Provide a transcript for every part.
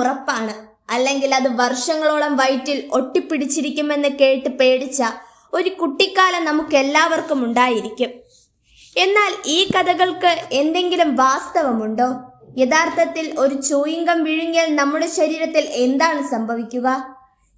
ഉറപ്പാണ്. അല്ലെങ്കിൽ അത് വർഷങ്ങളോളം വയറ്റിൽ ഒട്ടിപ്പിടിച്ചിരിക്കുമെന്ന് കേട്ട് പേടിച്ച ഒരു കുട്ടിക്കാലം നമുക്ക് എല്ലാവർക്കും ഉണ്ടായിരിക്കും. എന്നാൽ ഈ കഥകൾക്ക് എന്തെങ്കിലും വാസ്തവമുണ്ടോ? യഥാർത്ഥത്തിൽ ഒരു ചൂയിങ്കം വിഴുങ്ങിയാൽ നമ്മുടെ ശരീരത്തിൽ എന്താണ് സംഭവിക്കുക?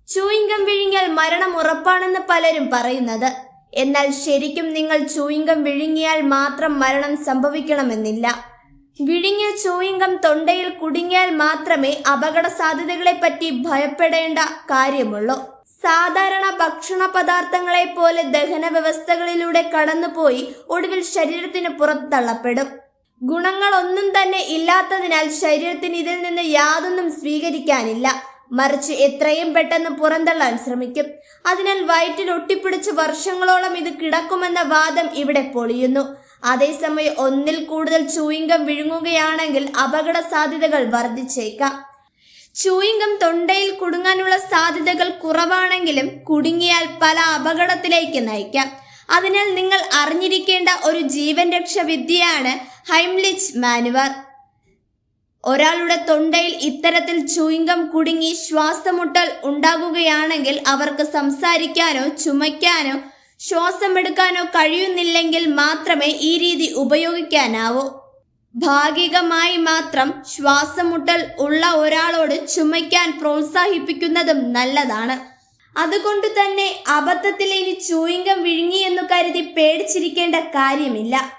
ചൂയിങ്കം വിഴുങ്ങിയാൽ മരണം ഉറപ്പാണെന്ന് പലരും പറയുന്നത്. എന്നാൽ ശരിക്കും നിങ്ങൾ ചൂയിങ്കം വിഴുങ്ങിയാൽ മാത്രം മരണം സംഭവിക്കണമെന്നില്ല. വിഴുങ്ങിയ ചൂയിങ്കം തൊണ്ടയിൽ കുടുങ്ങിയാൽ മാത്രമേ അപകട സാധ്യതകളെ പറ്റി ഭയപ്പെടേണ്ട കാര്യമുള്ളൂ. സാധാരണ ഭക്ഷണ പദാർത്ഥങ്ങളെ പോലെ ദഹന വ്യവസ്ഥകളിലൂടെ കടന്നുപോയി ഒടുവിൽ ശരീരത്തിന് പുറത്തള്ളപ്പെടും ഗുണങ്ങളൊന്നും തന്നെ ഇല്ലാത്തതിനാൽ ശരീരത്തിന് ഇതിൽ നിന്ന് യാതൊന്നും സ്വീകരിക്കാനില്ല. മറിച്ച് എത്രയും പെട്ടെന്ന് പുറന്തള്ളാൻ ശ്രമിക്കും. അതിനാൽ വയറ്റിൽ ഒട്ടിപ്പിടിച്ച് വർഷങ്ങളോളം ഇത് കിടക്കുമെന്ന വാദം ഇവിടെ പൊളിയുന്നു. അതേസമയം ഒന്നിൽ കൂടുതൽ ചൂയിങ്കം വിഴുങ്ങുകയാണെങ്കിൽ അപകട സാധ്യതകൾ വർദ്ധിച്ചേക്കാം ചൂയിങ്കം തൊണ്ടയിൽ കുടുങ്ങാനുള്ള സാധ്യതകൾ കുറവാണെങ്കിലും കുടുങ്ങിയാൽ പല അപകടത്തിലേക്ക് നയിക്കാം. അതിനാൽ നിങ്ങൾ അറിഞ്ഞിരിക്കേണ്ട ഒരു ജീവൻ രക്ഷ വിദ്യയാണ് ഹൈംലിച്ച് മാനുവർ. ഒരാളുടെ തൊണ്ടയിൽ ഇത്തരത്തിൽ ചൂയിങ്കം കുടുങ്ങി ശ്വാസമുട്ടൽ ഉണ്ടാകുകയാണെങ്കിൽ അവർക്ക് സംസാരിക്കാനോ ചുമയ്ക്കാനോ ശ്വാസമെടുക്കാനോ കഴിയുന്നില്ലെങ്കിൽ മാത്രമേ ഈ രീതി ഉപയോഗിക്കാനാവൂ. ഭാഗികമായി മാത്രം ശ്വാസമുട്ടൽ ഉള്ള ഒരാളോട് ചുമയ്ക്കാൻ പ്രോത്സാഹിപ്പിക്കുന്നതും നല്ലതാണ്. അതുകൊണ്ട് തന്നെ അബദ്ധത്തിൽ ഇനി ചൂയിങ്കം വിഴുങ്ങിയെന്നു കരുതി പേടിച്ചിരിക്കേണ്ട കാര്യമില്ല.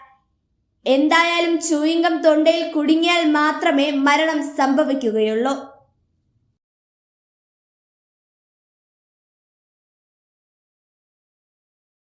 എന്തായാലും ചൂയിങ്കം തൊണ്ടയിൽ കുടുങ്ങിയാൽ മാത്രമേ മരണം സംഭവിക്കുകയുള്ളൂ.